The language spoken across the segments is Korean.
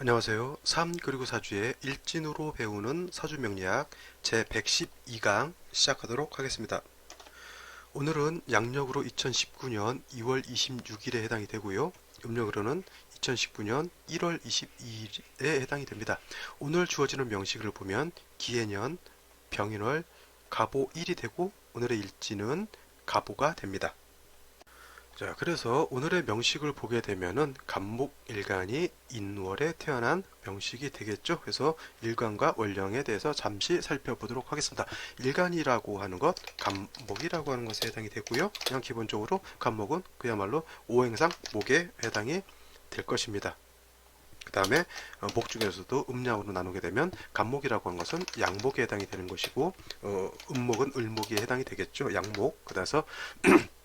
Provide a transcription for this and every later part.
안녕하세요. 3 그리고 4주의 일진으로 배우는 사주 명리학 제 112강 시작하도록 하겠습니다. 오늘은 양력으로 2019년 2월 26일에 해당이 되고요. 음력으로는 2019년 1월 22일에 해당이 됩니다. 오늘 주어지는 명식을 보면 기해년, 병인월, 가보 1이 되고 오늘의 일진은 가보가 됩니다. 자, 그래서 오늘의 명식을 보게 되면은 간목일간이 인월에 태어난 명식이 되겠죠. 그래서 일간과 월령에 대해서 잠시 살펴보도록 하겠습니다. 일간이라고 하는 것, 간목이라고 하는 것에 해당이 되고요. 그냥 기본적으로 간목은 그야말로 오행상 목에 해당이 될 것입니다. 그 다음에 어, 목 중에서도 음양으로 나누게 되면 간목이라고 하는 것은 양목에 해당이 되는 것이고 어, 음목은 을목에 해당이 되겠죠. 양목. 그래서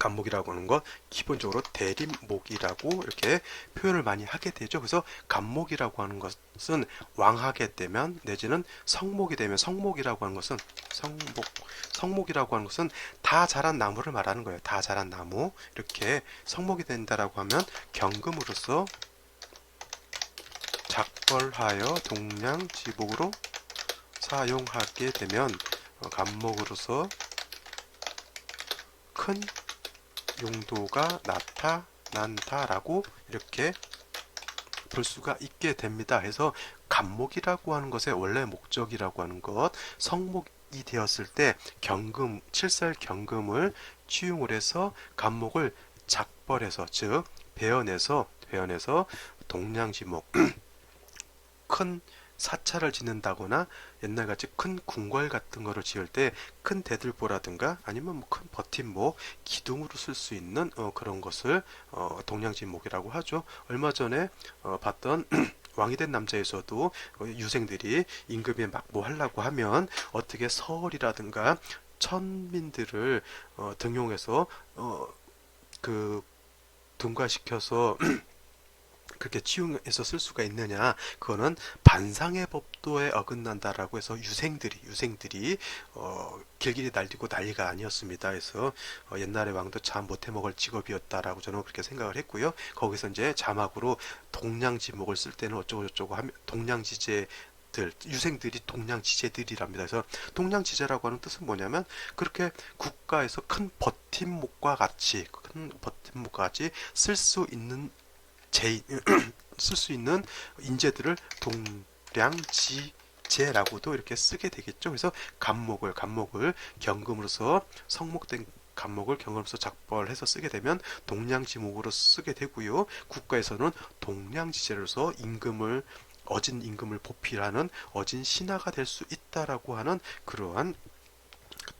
간목이라고 하는 것 기본적으로 대림목이라고 이렇게 표현을 많이 하게 되죠. 그래서 간목이라고 하는 것은 왕하게 되면 내지는 성목이 되면 성목이라고 하는 것은 성목 성목이라고 하는 것은 다 자란 나무를 말하는 거예요. 다 자란 나무 이렇게 성목이 된다라고 하면 경금으로서 작벌하여 동량 지목으로 사용하게 되면 어, 간목으로서 큰 용도가 나타난다라고 이렇게 볼 수가 있게 됩니다. 해서 간목이라고 하는 것의 원래 목적이라고 하는 것 성목이 되었을 때 경금 칠살 경금을 취용을 해서 간목을 작벌해서 즉 배연해서 배연해서 동량지목 큰 사찰을 짓는다거나 옛날같이 큰 궁궐 같은 거를 지을 때 큰 대들보라든가 아니면 뭐 큰 버팀목 기둥으로 쓸 수 있는 어, 그런 것을 어, 동량진목이라고 하죠. 얼마 전에 어, 봤던 왕이 된 남자에서도 어, 유생들이 임금에 막뭐 하려고 하면 어떻게 서얼이라든가 천민들을 어, 등용해서 어, 그 등과시켜서 그렇게 치용해서 쓸 수가 있느냐? 그거는 반상의 법도에 어긋난다라고 해서 유생들이 유생들이 어, 길길이 날리고 난리가 아니었습니다. 그래서 어, 옛날에 왕도 참 못해 먹을 직업이었다라고 저는 그렇게 생각을 했고요. 거기서 이제 자막으로 동량지목을 쓸 때는 어쩌고 저쩌고 하면 동량지제 들 유생들이 동량지제들이랍니다. 그래서 동량지제라고 하는 뜻은 뭐냐면 그렇게 국가에서 큰 버팀목과 같이 큰 버팀목과 같이 쓸 수 있는 제 쓸 수 있는 인재들을 동량지 제라고도 이렇게 쓰게 되겠죠. 그래서 간목을 간목을 경금으로서 성목된 간목을 경금으로서 작벌해서 쓰게 되면 동량지목으로 쓰게 되고요. 국가에서는 동량지제로서 임금을 어진 임금을 보필하는 어진 신하가 될 수 있다라고 하는 그러한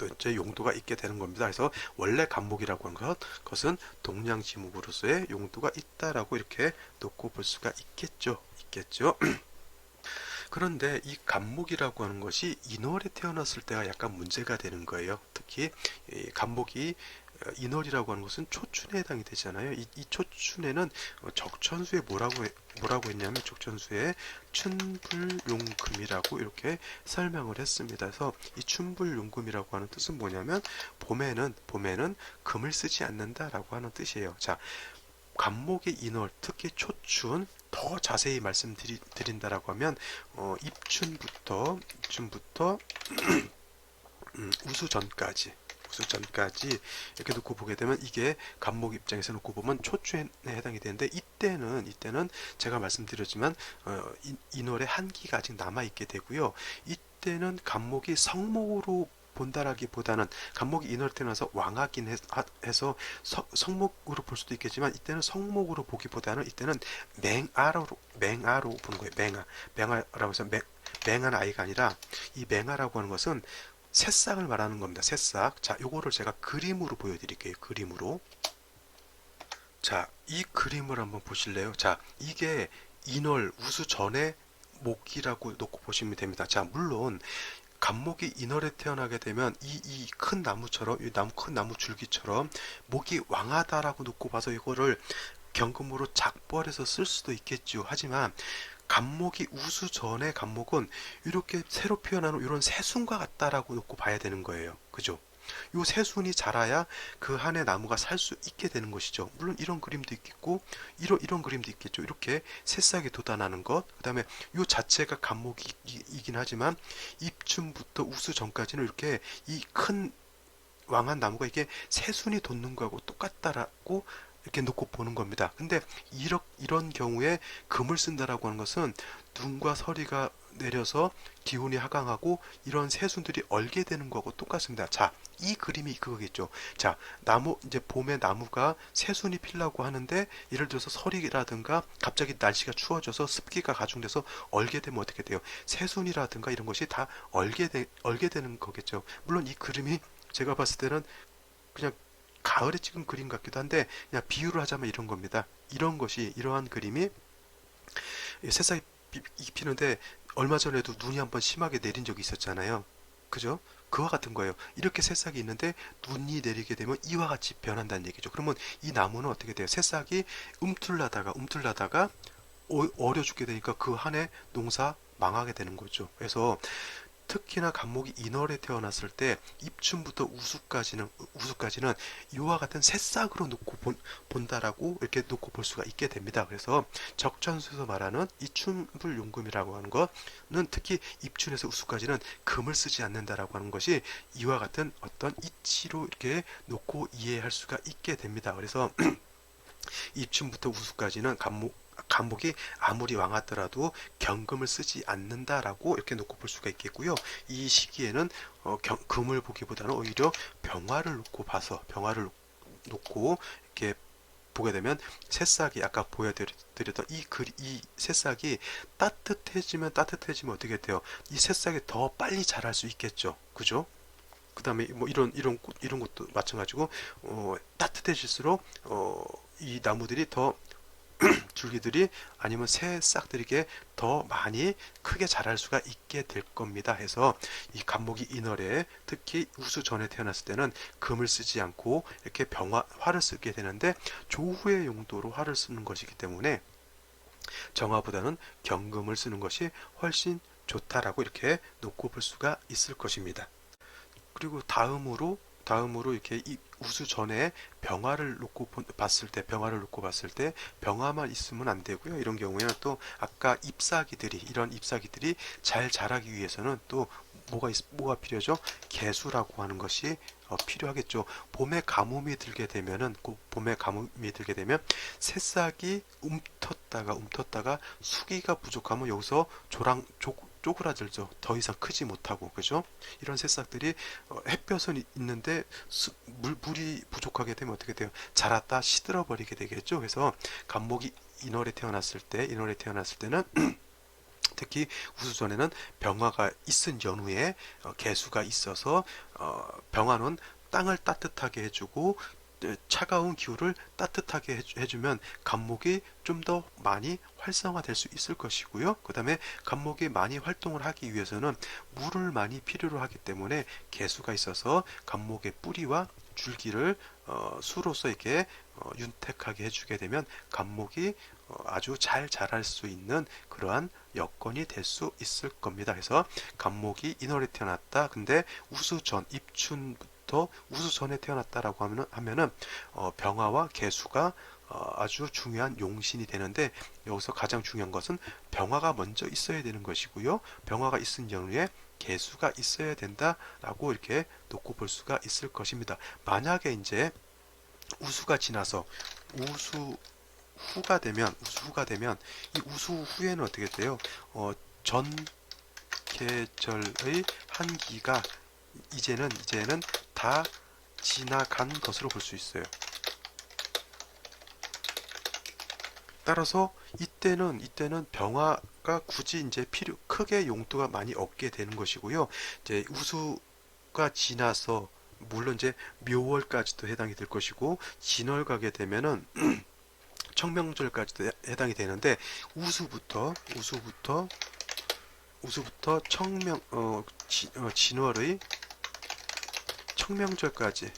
또 이제 용도가 있게 되는 겁니다. 그래서 원래 간목이라고 하는 것, 것은 동량지목으로서의 용도가 있다라고 이렇게 놓고 볼 수가 있겠죠. 있겠죠. 그런데 이 간목이라고 하는 것이 인월에 태어났을 때가 약간 문제가 되는 거예요. 특히 이 간목이 어, 인월이라고 하는 것은 초춘에 해당이 되잖아요. 이, 이 초춘에는 어, 적천수에 뭐라고 해- 뭐라고 했냐면 적천수에 춘불용금이라고 이렇게 설명을 했습니다. 그래서 이 춘불용금이라고 하는 뜻은 뭐냐면 봄에는 봄에는 금을 쓰지 않는다라고 하는 뜻이에요. 자, 간목의 인월, 특히 초춘 더 자세히 말씀드린다라고 하면 어, 입춘부터 입춘부터 음, 우수전까지 우수전까지 이렇게 놓고 보게 되면 이게 간목 입장에서 놓고 보면 초춘에 해당이 되는데 이때는 이때는 제가 말씀드렸지만 어, 이, 인월의 한기가 아직 남아 있게 되고요. 이때는 간목이 성목으로 본다라기보다는 간목이 인월 태어나서 왕하긴 해서 서- 성목으로 볼 수도 있겠지만 이때는 성목으로 보기보다는 이때는 맹아로 맹아로 보는 거예요. 맹아 맹아라고 해서 맹, 맹한 아이가 아니라 이 맹아라고 하는 것은 새싹을 말하는 겁니다. 새싹. 자, 요거를 제가 그림으로 보여드릴게요. 그림으로. 자, 이 그림을 한번 보실래요? 자, 이게 인월 우수 전에 목이라고 놓고 보시면 됩니다. 자, 물론 간목이 인월에 태어나게 되면 이 이 큰 나무처럼 이 나무 큰 나무 줄기처럼 목이 왕하다라고 놓고 봐서 이거를 경금으로 작벌해서 쓸 수도 있겠죠. 하지만 간목이 우수 전의 간목은 이렇게 새로 피어나는 이런 새순과 같다라고 놓고 봐야 되는 거예요. 그죠? 요 새순이 자라야 그 한 해 나무가 살 수 있게 되는 것이죠. 물론 이런 그림도 있겠고 이런 이런 그림도 있겠죠. 이렇게 새싹이 돋아나는 것. 그다음에 요 자체가 감목이긴 하지만 입춘부터 우수 전까지는 이렇게 이 큰 왕한 나무가 이게 새순이 돋는 거하고 똑같다라고 이렇게 놓고 보는 겁니다. 근데 이런 이런 경우에 금을 쓴다라고 하는 것은 눈과 서리가 내려서 기운이 하강하고 이런 새순들이 얼게 되는 거하고 똑같습니다. 자, 이 그림이 그거겠죠. 자, 나무 이제 봄에 나무가 새순이 필라고 하는데 예를 들어서 서리라든가 갑자기 날씨가 추워져서 습기가 가중돼서 얼게 되면 어떻게 돼요? 새순이라든가 이런 것이 다 얼게 되, 얼게 되는 거겠죠. 물론 이 그림이 제가 봤을 때는 그냥 가을에 찍은 그림 같기도 한데 그냥 비유를 하자면 이런 겁니다. 이런 것이 이러한 그림이 새싹이 피- 피는데 얼마 전에도 눈이 한번 심하게 내린 적이 있었잖아요. 그죠? 그와 같은 거예요. 이렇게 새싹이 있는데 눈이 내리게 되면 이와 같이 변한다는 얘기죠. 그러면 이 나무는 어떻게 돼요? 새싹이 움틀나다가 움틀나다가 어- 어려 죽게 되니까 그 한 해 농사 망하게 되는 거죠. 그래서 특히나 감목이 인월에 태어났을 때 입춘부터 우수까지는 우수까지는 이와 같은 새싹으로 놓고 본, 본다라고 이렇게 놓고 볼 수가 있게 됩니다. 그래서 적천수에서 말하는 이춘불 용금이라고 하는 것은 특히 입춘에서 우수까지는 금을 쓰지 않는다라고 하는 것이 이와 같은 어떤 이치로 이렇게 놓고 이해할 수가 있게 됩니다. 그래서 입춘부터 우수까지는 감목 감목이 아무리 왕하더라도 경금을 쓰지 않는다라고 이렇게 놓고 볼 수가 있겠고요. 이 시기에는 어, 경- 금을 보기보다는 오히려 병화를 놓고 봐서 병화를 놓고 이렇게 보게 되면 새싹이 아까 보여드렸던 이 글, 이 새싹이 따뜻해지면 따뜻해지면 어떻게 돼요? 이 새싹이 더 빨리 자랄 수 있겠죠. 그죠? 그 다음에 뭐 이런 이런 꽃 이런 것도 마찬가지고 어, 따뜻해질수록 어, 이 나무들이 더 줄기들이 아니면 새 싹들에게 더 많이 크게 자랄 수가 있게 될 겁니다. 해서 이 감목이 인월에 특히 우수 전에 태어났을 때는 금을 쓰지 않고 이렇게 병화 활을 쓰게 되는데 조후의 용도로 활을 쓰는 것이기 때문에 정화보다는 경금을 쓰는 것이 훨씬 좋다라고 이렇게 놓고 볼 수가 있을 것입니다. 그리고 다음으로 다음으로 이렇게 이 우수 전에 병화를 놓고 본- 봤을 때 병화를 놓고 봤을 때 병화만 있으면 안 되고요. 이런 경우에는 또 아까 잎사귀들이 이런 잎사귀들이 잘 자라기 위해서는 또 뭐가 있, 뭐가 필요하죠? 개수라고 하는 것이 어, 필요하겠죠. 봄에 가뭄이 들게 되면은 그 봄에 가뭄이 들게 되면 새싹이 움텄다가 움텄다가 수기가 부족하면 여기서 조랑 쪼, 쪼그라들죠. 더 이상 크지 못하고 그죠? 이런 새싹들이 어, 햇볕은 이- 있는데 수- 물, 물이 부족하게 되면 어떻게 돼요? 자랐다 시들어 버리게 되겠죠. 그래서 감목이 인월에 태어났을 때 인월에 태어났을 때는 특히 우수전에는 병화가 있은 연후에 어, 개수가 있어서 어, 병화는 땅을 따뜻하게 해주고 에, 차가운 기후를 따뜻하게 해주- 해주면 감목이 좀 더 많이 활성화될 수 있을 것이고요. 그 다음에 감목이 많이 활동을 하기 위해서는 물을 많이 필요로 하기 때문에 개수가 있어서 감목의 뿌리와 줄기를 어, 수로서 이렇게 어, 윤택하게 해주게 되면 감목이 어, 아주 잘 자랄 수 있는 그러한 여건이 될 수 있을 겁니다. 그래서 감목이 인월에 태어났다. 근데 우수전 입춘 부터 우수 전에 태어났다라고 하면은 하면은 어, 병화와 개수가 어, 아주 중요한 용신이 되는데 여기서 가장 중요한 것은 병화가 먼저 있어야 되는 것이고요. 병화가 있은 연후에 개수가 있어야 된다라고 이렇게 놓고 볼 수가 있을 것입니다. 만약에 이제 우수가 지나서 우수 후가 되면 우수 후가 되면 이 우수 후에는 어떻게 돼요? 어, 전 계절의 한기가 이제는 이제는 다 지나간 것으로 볼 수 있어요. 따라서 이때는 이때는 병화가 굳이 이제 필요 크게 용도가 많이 없게 되는 것이고요. 이제 우수가 지나서 물론 이제 묘월까지도 해당이 될 것이고 진월 가게 되면은 청명절까지도 해- 해당이 되는데 우수부터 우수부터 우수부터 청명 어, 지, 어 진월의 청명절까지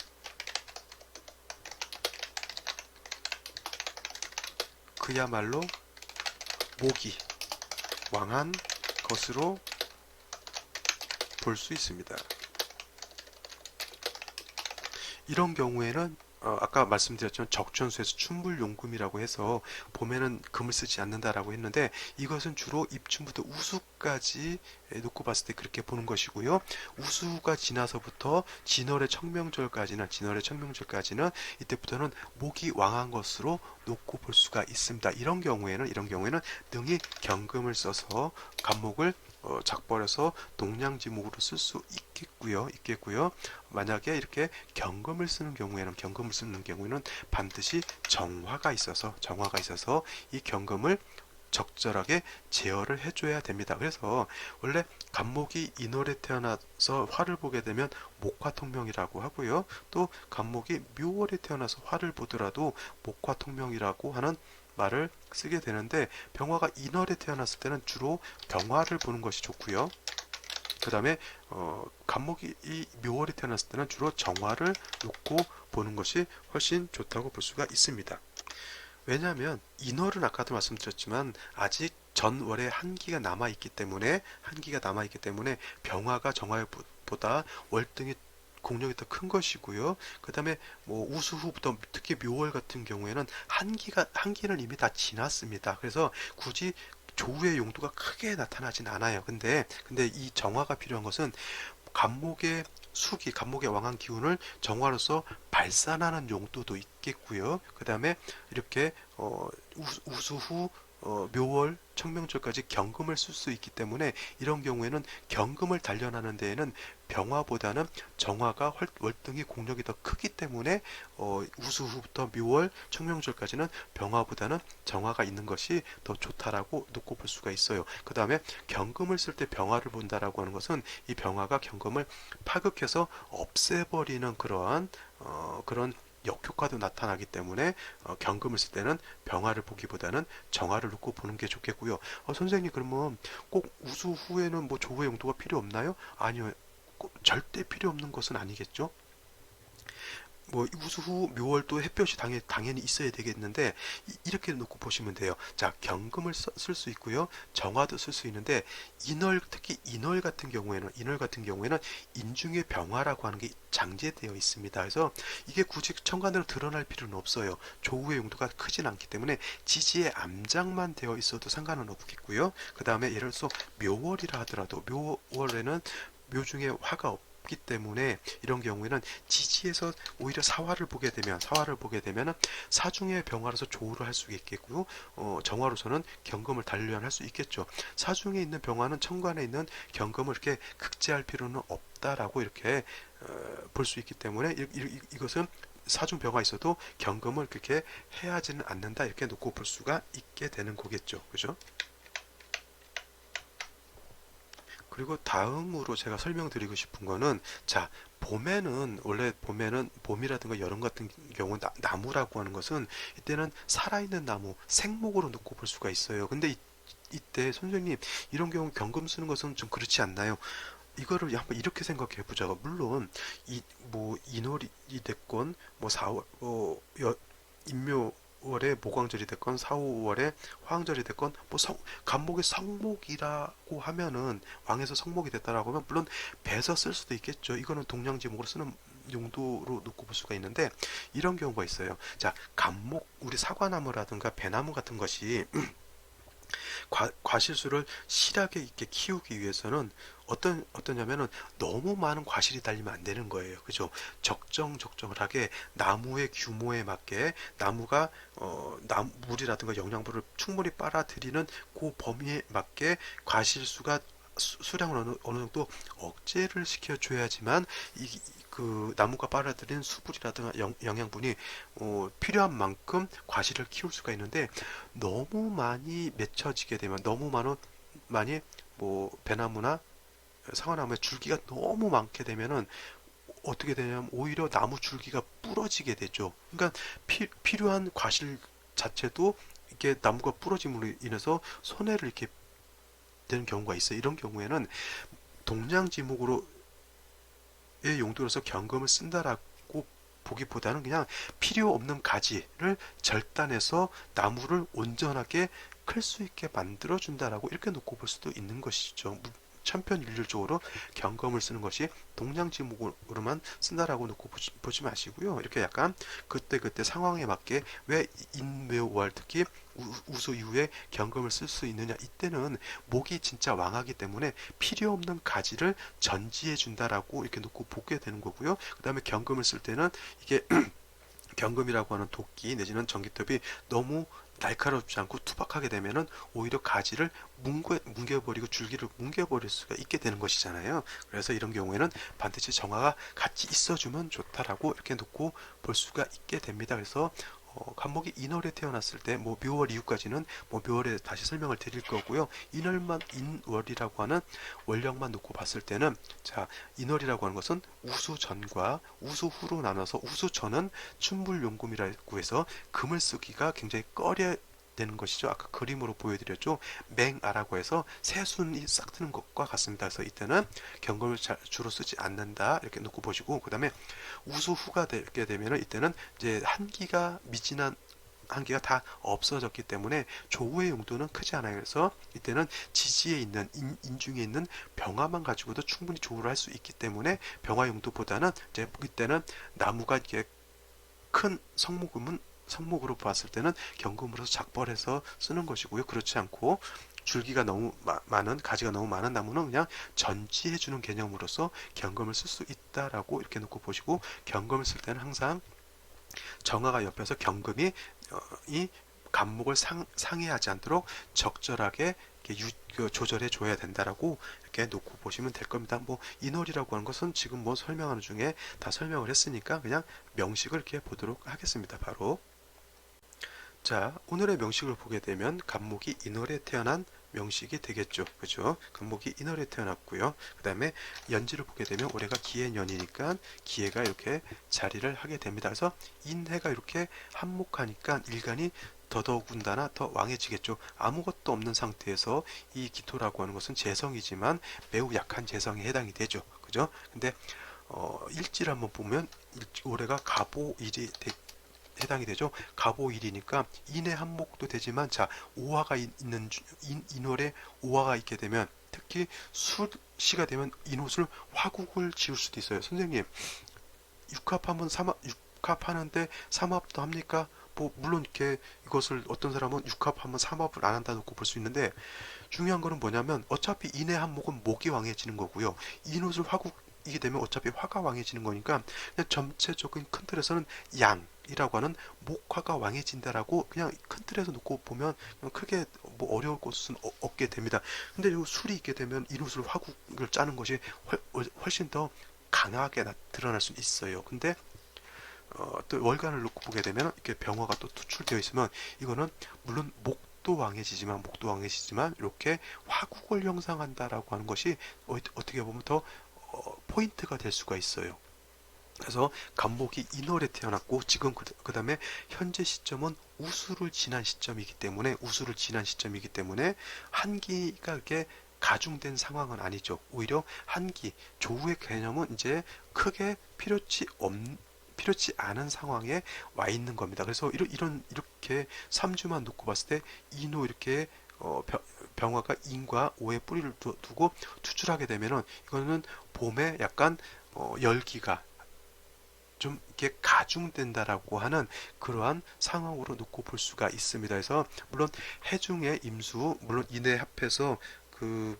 그야말로 목이 왕한 것으로 볼 수 있습니다. 이런 경우에는 어, 아까 말씀드렸지만 적천수에서 춘불용금이라고 해서 봄에는 금을 쓰지 않는다라고 했는데 이것은 주로 입춘부터 우수까지 놓고 봤을 때 그렇게 보는 것이고요. 우수가 지나서부터 진월의 청명절까지는 진월의 청명절까지는 이때부터는 목이 왕한 것으로 놓고 볼 수가 있습니다. 이런 경우에는 이런 경우에는 능히 경금을 써서 간목을 어, 작벌해서 동량 지목으로 쓸 수 있겠고요. 있겠고요. 만약에 이렇게 경금을 쓰는 경우에는 경금을 쓰는 경우에는 반드시 정화가 있어서 정화가 있어서 이 경금을 적절하게 제어를 해줘야 됩니다. 그래서 원래 간목이 인월에 태어나서 화를 보게 되면 목화통명이라고 하고요. 또 간목이 묘월에 태어나서 화를 보더라도 목화통명이라고 하는 말을 쓰게 되는데 병화가 인월에 태어났을 때는 주로 병화를 보는 것이 좋고요. 그 다음에 어, 간목이 이 묘월에 태어났을 때는 주로 정화를 놓고 보는 것이 훨씬 좋다고 볼 수가 있습니다. 왜냐하면 인월은 아까도 말씀드렸지만 아직 전월에 한기가 남아 있기 때문에 한기가 남아 있기 때문에 병화가 정화보다 월등히 공력이 더 큰 것이고요. 그 다음에 뭐 우수 후부터 특히 묘월 같은 경우에는 한기가 한기는 이미 다 지났습니다. 그래서 굳이 조우의 용도가 크게 나타나진 않아요. 근데 근데 이 정화가 필요한 것은 간목의 수기, 간목의 왕한 기운을 정화로서 발산하는 용도도 있겠고요. 그 다음에 이렇게 어, 우수 후 어, 묘월, 청명절까지 경금을 쓸 수 있기 때문에 이런 경우에는 경금을 단련하는 데에는 병화보다는 정화가 월등히 공력이 더 크기 때문에 어, 우수 후부터 묘월, 청명절까지는 병화보다는 정화가 있는 것이 더 좋다라고 놓고 볼 수가 있어요. 그 다음에 경금을 쓸 때 병화를 본다라고 하는 것은 이 병화가 경금을 파극해서 없애버리는 그러한 어, 그런 역효과도 나타나기 때문에 어, 경금을 쓸 때는 병화를 보기보다는 정화를 놓고 보는 게 좋겠고요. 어, 선생님 그러면 꼭 우수 후에는 뭐 조회 용도가 필요 없나요? 아니요. 절대 필요 없는 것은 아니겠죠. 뭐 우수 후 묘월도 햇볕이 당연, 당연히 있어야 되겠는데 이렇게 놓고 보시면 돼요. 자 경금을 쓸 수 있고요. 정화도 쓸 수 있는데 인월 특히 인월 같은 경우에는 인월 같은 경우에는 인중의 병화라고 하는 게 장제되어 있습니다. 그래서 이게 굳이 청간으로 드러날 필요는 없어요. 조우의 용도가 크진 않기 때문에 지지의 암장만 되어 있어도 상관은 없겠고요. 그 다음에 예를 들어서 묘월이라 하더라도 묘월에는 묘중에 화가 없 없기 때문에 이런 경우에는 지지에서 오히려 사화를 보게 되면 사화를 보게 되면 사중의 병화로서 조우를 할 수 있겠고요. 어, 정화로서는 경금을 단련할 수 있겠죠. 사중에 있는 병화는 천간에 있는 경금을 이렇게 극제할 필요는 없다라고 이렇게 어, 볼 수 있기 때문에 이, 이, 이것은 사중 병화 있어도 경금을 그렇게 해야지는 않는다 이렇게 놓고 볼 수가 있게 되는 거겠죠. 그죠? 그리고 다음으로 제가 설명드리고 싶은 거는 자 봄에는 원래 봄에는 봄이라든가 여름 같은 경우 나, 나무라고 하는 것은 이때는 살아있는 나무 생목으로 놓고 볼 수가 있어요. 근데 이, 이때 선생님 이런 경우 경금 쓰는 것은 좀 그렇지 않나요? 이거를 한번 이렇게 생각해 보자고 물론 이뭐 인월이 됐건 뭐 4월 어, 여, 인묘 5월에 모광절이 됐건 4, 5월에 화왕절이 됐건 뭐 성, 간목이 성목이라고 하면은 왕에서 성목이 됐다라고 하면 물론 배서 쓸 수도 있겠죠. 이거는 동량지목으로 쓰는 용도로 놓고 볼 수가 있는데 이런 경우가 있어요. 자, 간목 우리 사과나무라든가 배나무 같은 것이 과, 과실수를 실하게 있게 키우기 위해서는 어떤 어떠냐면은 너무 많은 과실이 달리면 안 되는 거예요. 그죠? 적정 적정하게 나무의 규모에 맞게 나무가 어 나무 물이라든가 영양분을 충분히 빨아들이는 그 범위에 맞게 과실수가 수량을 어느, 어느 정도 억제를 시켜줘야지만 이, 그 나무가 빨아들인 수분이라든가 영, 양분이 어, 필요한 만큼 과실을 키울 수가 있는데 너무 많이 맺혀지게 되면 너무 많은 많이 뭐 배나무나 사과나무의 줄기가 너무 많게 되면은 어떻게 되냐면 오히려 나무 줄기가 부러지게 되죠. 그러니까 피, 필요한 과실 자체도 이게 나무가 부러짐으로 인해서 손해를 이렇게 되는 경우가 있어요. 이런 경우에는 동량지목으로 의 용도로서 경금을 쓴다라고 보기보다는 그냥 필요 없는 가지를 절단해서 나무를 온전하게 클 수 있게 만들어 준다라고 이렇게 놓고 볼 수도 있는 것이죠. 천편일률적으로 경검을 쓰는 것이 동량지목으로만 쓴다라고 놓고 보지, 보지 마시고요. 이렇게 약간 그때 그때 상황에 맞게 왜 인묘월 특히 우- 우수 이후에 경검을 쓸 수 있느냐 이때는 목이 진짜 왕하기 때문에 필요 없는 가지를 전지해 준다라고 이렇게 놓고 보게 되는 거고요. 그 다음에 경금을 쓸 때는 이게 경금이라고 하는 도끼 내지는 전기톱이 너무 날카롭지 않고 투박하게 되면은 오히려 가지를 뭉개, 뭉개버리고 줄기를 뭉개버릴 수가 있게 되는 것이잖아요. 그래서 이런 경우에는 반드시 정화가 같이 있어주면 좋다라고 이렇게 놓고 볼 수가 있게 됩니다. 그래서 어, 간목이 인월에 태어났을 때 뭐 묘월 이후까지는 뭐 묘월에 다시 설명을 드릴 거고요. 인월만 인월이라고 하는 원령만 놓고 봤을 때는 자 인월이라고 하는 것은 우수 전과 우수 후로 나눠서 우수 전은 춘불용금이라고 해서 금을 쓰기가 굉장히 꺼려 되는 것이죠. 아까 그림으로 보여드렸죠. 맹아라고 해서 새순이 싹 트는 것과 같습니다. 그래서 이때는 경금을 자- 주로 쓰지 않는다 이렇게 놓고 보시고 그 다음에 우수후가 되게 되면은 이때는 이제 한기가 미진한 한기가 다 없어졌기 때문에 조우의 용도는 크지 않아요. 그래서 이때는 지지에 있는 인, 인중에 있는 병화만 가지고도 충분히 조우를 할 수 있기 때문에 병화 용도보다는 이제 이때는 나무가 이렇게 큰 성목음은 성목으로 봤을 때는 경금으로서 작벌해서 쓰는 것이고요. 그렇지 않고 줄기가 너무 마- 많은 가지가 너무 많은 나무는 그냥 전지해 주는 개념으로서 경금을 쓸 수 있다라고 이렇게 놓고 보시고 경금을 쓸 때는 항상 정화가 옆에서 경금이 어, 이 간목을 상, 상해하지 않도록 적절하게 그 조절해 줘야 된다라고 이렇게 놓고 보시면 될 겁니다. 뭐 인월이라고 하는 것은 지금 뭐 설명하는 중에 다 설명을 했으니까 그냥 명식을 이렇게 보도록 하겠습니다. 바로 자 오늘의 명식을 보게 되면 간목이 인월에 태어난 명식이 되겠죠. 그죠? 간목이 인월에 태어났고요. 그 다음에 연지를 보게 되면 올해가 기해년이니까 기해가 이렇게 자리를 하게 됩니다. 그래서 인해가 이렇게 한목하니까 일간이 더더군다나 더 왕해지겠죠. 아무것도 없는 상태에서 이 기토라고 하는 것은 재성이지만 매우 약한 재성에 해당이 되죠. 그죠? 근데 어, 일지를 한번 보면 일- 올해가 가보일이 되- 해당이 되죠. 가보일이니까 인의 한목도 되지만 자 오화가 있- 있는 주- 인, 인월에 오화가 있게 되면 특히 수시가 되면 인옷을 화국을 지을 수도 있어요. 선생님 육합하면 삼합 육합하는데 삼합도 합니까? 뭐 물론 이렇게 이것을 어떤 사람은 육합하면 삼합을 안 한다 놓고 볼 수 있는데 중요한 거는 뭐냐면 어차피 인의 한목은 목이 왕해지는 거고요. 인옷을 화국 이게 되면 어차피 화가 왕해지는 거니까 그냥 전체적인 큰 틀에서는 양 이라고 하는 목화가 왕해진다라고 그냥 큰 틀에서 놓고 보면 크게 뭐 어려울 것은 어- 없게 됩니다. 근데 이 술이 있게 되면 인옷을 화국을 짜는 것이 훨- 훨씬 더 강하게 나- 드러날 수 있어요. 근데 어, 또 월간을 놓고 보게 되면 이렇게 병화가 또 투출되어 있으면 이거는 물론 목도 왕해지지만 목도 왕해지지만 이렇게 화국을 형성한다라고 하는 것이 어, 떻게 보면 더 어, 포인트가 될 수가 있어요. 그래서 간목이 인월에 태어났고 지금 그 다음에 현재 시점은 우수를 지난 시점이기 때문에 우수를 지난 시점이기 때문에 한기가 이렇게 가중된 상황은 아니죠. 오히려 한기 조우의 개념은 이제 크게 필요치 없 필요치 않은 상황에 와 있는 겁니다. 그래서 이런 이런 이렇게 3주만 놓고 봤을 때 인호 이렇게 어, 병- 병화가 인과 오의 뿌리를 두, 고 투출하게 되면은 이거는 봄에 약간 어, 열기가 좀 이렇게 가중된다라고 하는 그러한 상황으로 놓고 볼 수가 있습니다. 그래서 물론 해중의 임수 물론 인해 합해서 그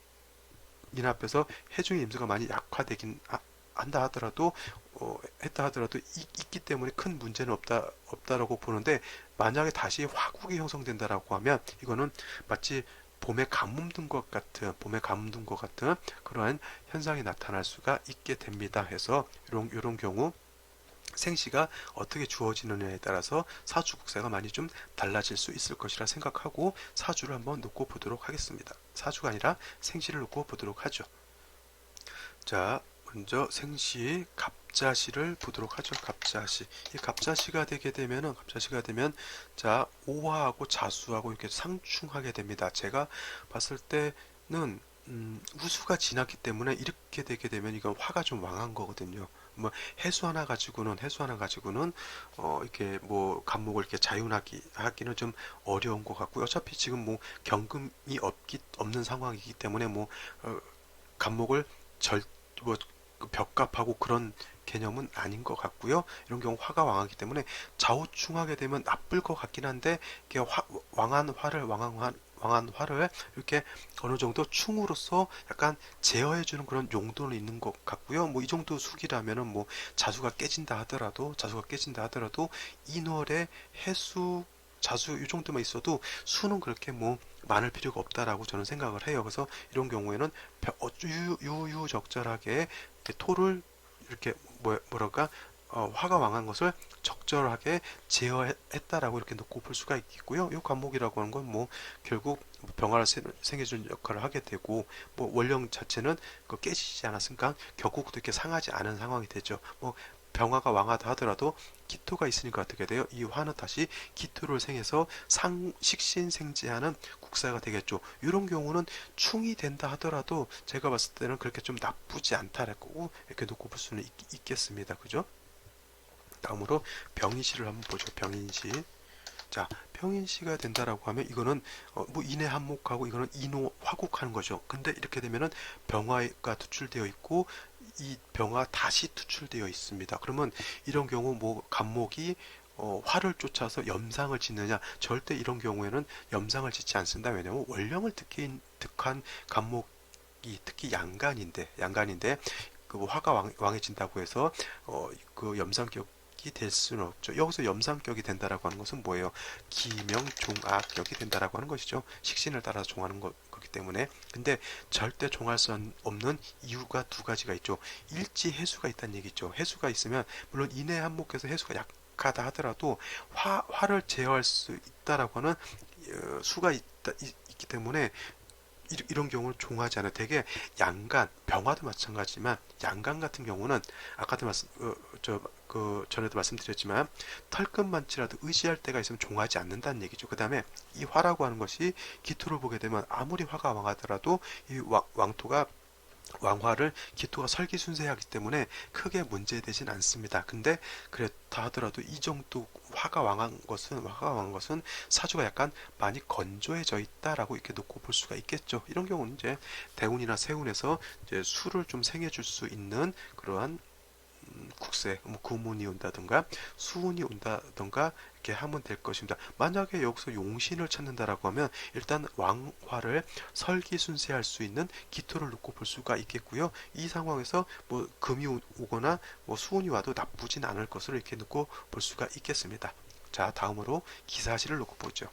인해 합해서 해중의 임수가 많이 약화되긴 하- 한다 하더라도 어, 했다 하더라도 이- 있기 때문에 큰 문제는 없다 없다라고 보는데 만약에 다시 화국이 형성된다라고 하면 이거는 마치 봄에 가뭄 든 것 같은 봄에 가뭄 든 것 같은 그러한 현상이 나타날 수가 있게 됩니다. 해서 이런 이런 경우 생시가 어떻게 주어지느냐에 따라서 사주 국세가 많이 좀 달라질 수 있을 것이라 생각하고 사주를 한번 놓고 보도록 하겠습니다. 사주가 아니라 생시를 놓고 보도록 하죠. 자, 먼저 생시 갑자시를 보도록 하죠. 갑자시. 이 갑자시가 되게 되면은 갑자시가 되면 자, 오화하고 자수하고 이렇게 상충하게 됩니다. 제가 봤을 때는 음, 우수가 지났기 때문에 이렇게 되게 되면 이건 화가 좀 왕한 거거든요. 뭐 해수 하나 가지고는 해수 하나 가지고는 어 이렇게 뭐 간목을 이렇게 자윤하기 하기는 좀 어려운 것 같고요. 어차피 지금 뭐 경금이 없기 없는 상황이기 때문에 뭐 어, 간목을 절뭐 벽갑하고 그런 개념은 아닌 것 같고요. 이런 경우 화가 왕하기 때문에 좌우충하게 되면 나쁠 것 같긴 한데 이게 화, 왕한 화를 왕한 왕한 화를 이렇게 어느 정도 충으로서 약간 제어해 주는 그런 용도는 있는 것 같고요. 뭐 이 정도 수기라면은 뭐 자수가 깨진다 하더라도 자수가 깨진다 하더라도 인월의 해수 자수 이 정도만 있어도 수는 그렇게 뭐 많을 필요가 없다라고 저는 생각을 해요. 그래서 이런 경우에는 벼- 어, 유- 유유적절하게 토를 이렇게 뭐, 뭐랄까 어, 화가 왕한 것을 적절하게 제어했다라고 이렇게 놓고 볼 수가 있겠고요. 이 관목이라고 하는 건 뭐 결국 병화를 세- 생겨주는 역할을 하게 되고 뭐 원령 자체는 그 깨지지 않았으니까 결국도 이렇게 상하지 않은 상황이 되죠. 뭐 병화가 왕하다 하더라도 기토가 있으니까 어떻게 돼요? 이 화는 다시 기토를 생해서 상 식신생지하는 국사가 되겠죠. 이런 경우는 충이 된다 하더라도 제가 봤을 때는 그렇게 좀 나쁘지 않다라고 이렇게 놓고 볼 수는 있, 겠습니다 그죠? 다음으로 병인시를 한번 보죠. 병인시. 자, 병인시가 된다라고 하면 이거는 어, 뭐 인해 한목하고 이거는 인호 화국하는 거죠. 근데 이렇게 되면은 병화가 투출되어 있고 이 병화 다시 투출되어 있습니다. 그러면 이런 경우 뭐 간목이 어, 화를 쫓아서 염상을 짓느냐? 절대 이런 경우에는 염상을 짓지 않습니다. 왜냐하면 원령을 득한, 득한 간목이 특히 양간인데, 양간인데 그뭐 화가 왕, 왕해진다고 해서 어, 그 염상격 이 될 수는 없죠. 여기서 염상격이 된다라고 하는 것은 뭐예요? 기명 종악격이 된다라고 하는 것이죠. 식신을 따라서 종하는 거, 거기 때문에. 근데 절대 종할 수 없는 이유가 두 가지가 있죠. 일지 해수가 있다는 얘기죠. 해수가 있으면 물론 인해 한목에서 해수가 약하다 하더라도 화, 화를 제어할 수 있다라고 하는 어, 수가 있다, 있, 기 때문에 이- 이런 경우는 종하지 않아요. 되게 양간, 병화도 마찬가지지만 양간 같은 경우는 아까도 말씀 어, 저그 전에도 말씀드렸지만 털끝만치라도 의지할 때가 있으면 종하지 않는다는 얘기죠. 그 다음에 이 화라고 하는 것이 기토를 보게 되면 아무리 화가 왕하더라도 이 왕, 왕토가 왕화를 기토가 설기순세하기 때문에 크게 문제되진 않습니다. 근데 그렇다 하더라도 이 정도 화가 왕한 것은 화가 왕한 것은 사주가 약간 많이 건조해져 있다라고 이렇게 놓고 볼 수가 있겠죠. 이런 경우는 이제 대운이나 세운에서 이제 수를 좀 생해 줄 수 있는 그러한 음, 국세, 뭐 구문이 온다든가 수운이 온다든가 이렇게 하면 될 것입니다. 만약에 여기서 용신을 찾는다라고 하면 일단 왕화를 설기순세할 수 있는 기토를 놓고 볼 수가 있겠고요. 이 상황에서 뭐 금이 오- 오거나 뭐 수운이 와도 나쁘진 않을 것으로 이렇게 놓고 볼 수가 있겠습니다. 자, 다음으로 기사시를 놓고 보죠.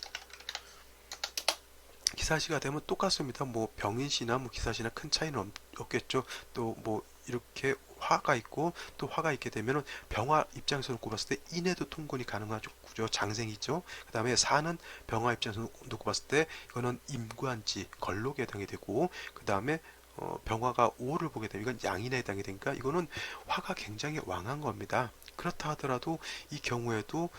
기사시가 되면 똑같습니다. 뭐 병인시나 뭐 기사시나 큰 차이는 없, 없겠죠. 또 뭐 이렇게 화가 있고 또 화가 있게 되면은 병화 입장에서 놓고 봤을 때 인해도 통근이 가능하죠. 그죠? 장생이죠. 그 다음에 사는 병화 입장에서 봤을 때 이거는 임관지 걸록에 해당이 되고 그 다음에 어, 병화가 오를 보게 되면 이건 양인에 해당이 되니까 이거는 화가 굉장히 왕한 겁니다. 그렇다 하더라도 이 경우에도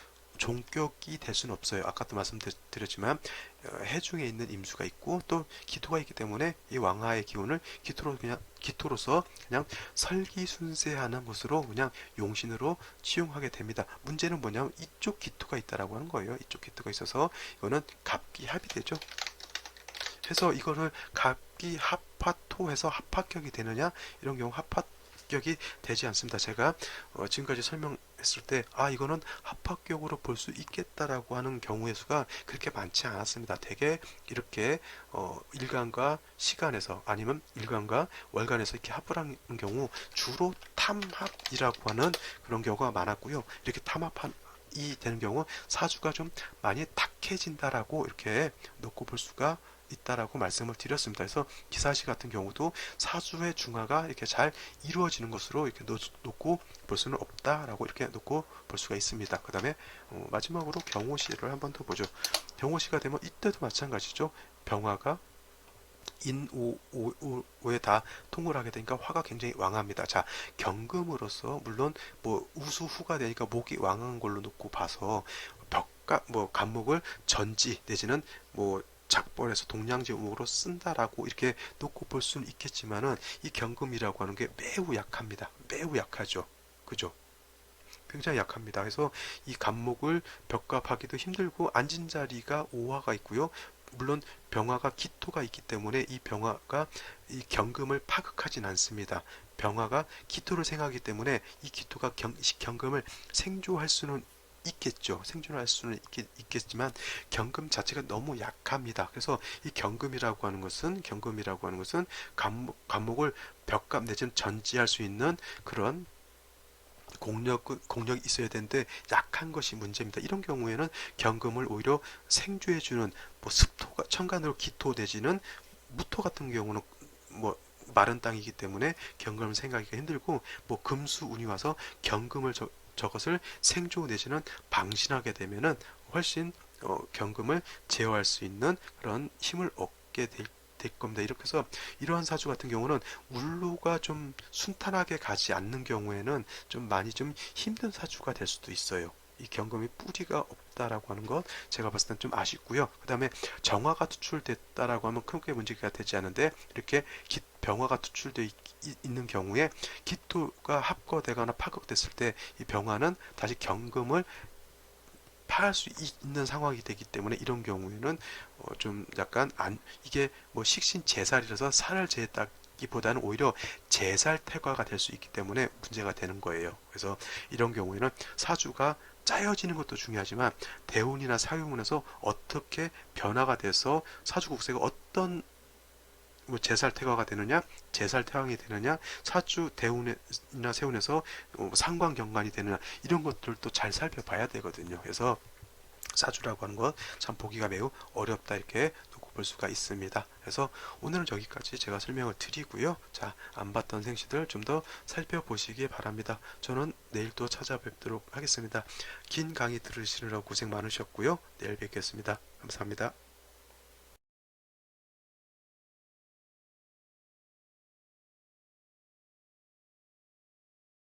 종격이 될 수는 없어요. 아까도 말씀드렸지만 어, 해중에 있는 임수가 있고 또 기토가 있기 때문에 이 왕하의 기운을 기토로 그냥 기토로서 그냥 설기순세하는 것으로 그냥 용신으로 치용하게 됩니다. 문제는 뭐냐면 이쪽 기토가 있다라고 하는 거예요. 이쪽 기토가 있어서 이거는 갑기 합이 되죠. 해서 이거를 갑기 합파토해서 합합격이 되느냐 이런 경우 합합격이 되지 않습니다. 제가 어, 지금까지 설명 했을 때 아 이거는 합합격으로 볼 수 있겠다라고 하는 경우의 수가 그렇게 많지 않았습니다. 대개 이렇게 어, 일간과 시간에서 아니면 일간과 월간에서 이렇게 합을 하는 경우 주로 탐합이라고 하는 그런 경우가 많았고요. 이렇게 탐합한 이 되는 경우 사주가 좀 많이 탁해진다라고 이렇게 놓고 볼 수가 있다라고 말씀을 드렸습니다. 그래서 기사시 같은 경우도 사주의 중화가 이렇게 잘 이루어지는 것으로 이렇게 놓, 놓고 볼 수는 없다라고 이렇게 놓고 볼 수가 있습니다. 그 다음에 어, 마지막으로 경호시를 한번 더 보죠. 경호시가 되면 이때도 마찬가지죠. 병화가 인오오오에 다 통을 되니까 화가 굉장히 왕합니다. 자, 경금으로서 물론 뭐 우수후가 되니까 목이 왕한 걸로 놓고 봐서 벽가 뭐 간목을 전지 내지는 뭐 작벌에서 동량제 우목으로 쓴다라고 이렇게 놓고 볼 수는 있겠지만은 이 경금이라고 하는 게 매우 약합니다. 매우 약하죠. 그죠? 굉장히 약합니다. 그래서 이 간목을 벽갑하기도 힘들고 앉은 자리가 오화가 있고요. 물론 병화가 기토가 있기 때문에 이 병화가 이 경금을 파극하진 않습니다. 병화가 기토를 생각하기 때문에 이 기토가 경, 경금을 생조할 수는 있겠죠. 생존할 수는 있겠 지만 경금 자체가 너무 약합니다. 그래서 이 경금이라고 하는 것은 경금이라고 하는 것은 감목, 감목을 벽감 내지는 전지할 수 있는 그런 공력 공력이 있어야 되는데 약한 것이 문제입니다. 이런 경우에는 경금을 오히려 생조해주는 뭐 습토가 천간으로 기토 내지는 무토 같은 경우는 뭐 마른 땅이기 때문에 경금을 생각하기가 힘들고 뭐 금수 운이 와서 경금을 저, 저것을 생조 내지는 방신하게 되면은 훨씬 어, 경금을 제어할 수 있는 그런 힘을 얻게 될, 될 겁니다. 이렇게 해서 이러한 사주 같은 경우는 울로가 좀 순탄하게 가지 않는 경우에는 좀 많이 좀 힘든 사주가 될 수도 있어요. 이 경금이 뿌리가 없다라고 하는 것 제가 봤을 땐 좀 아쉽고요. 그 다음에 정화가 투출됐다라고 하면 크게 문제가 되지 않은데 이렇게 기- 병화가 투출되어 있, 는 경우에 기토가 합거되거나 파극됐을 때 이 병화는 다시 경금을 파할 수 있는 상황이 되기 때문에 이런 경우에는 어, 좀 약간 안 이게 뭐 식신 제살이라서 살을 제했다 기보다는 오히려 제살 태과가 될 수 있기 때문에 문제가 되는 거예요. 그래서 이런 경우에는 사주가 짜여지는 것도 중요하지만 대운이나 사유운에서 어떻게 변화가 돼서 사주국세가 어떤 뭐 제살 태과가 되느냐, 제살 태왕이 되느냐, 사주 대운이나 세운에서 어, 상관 경관이 되느냐 이런 것들도 잘 살펴봐야 되거든요. 그래서 사주라고 하는 것참 보기가 매우 어렵다 이렇게 볼 수가 있습니다. 그래서 오늘은 여기까지 제가 설명을 드리고요. 자, 안 봤던 생시들 좀 더 살펴보시기 바랍니다. 저는 내일 또 찾아뵙도록 하겠습니다. 긴 강의 들으시느라 고생 많으셨고요. 내일 뵙겠습니다. 감사합니다.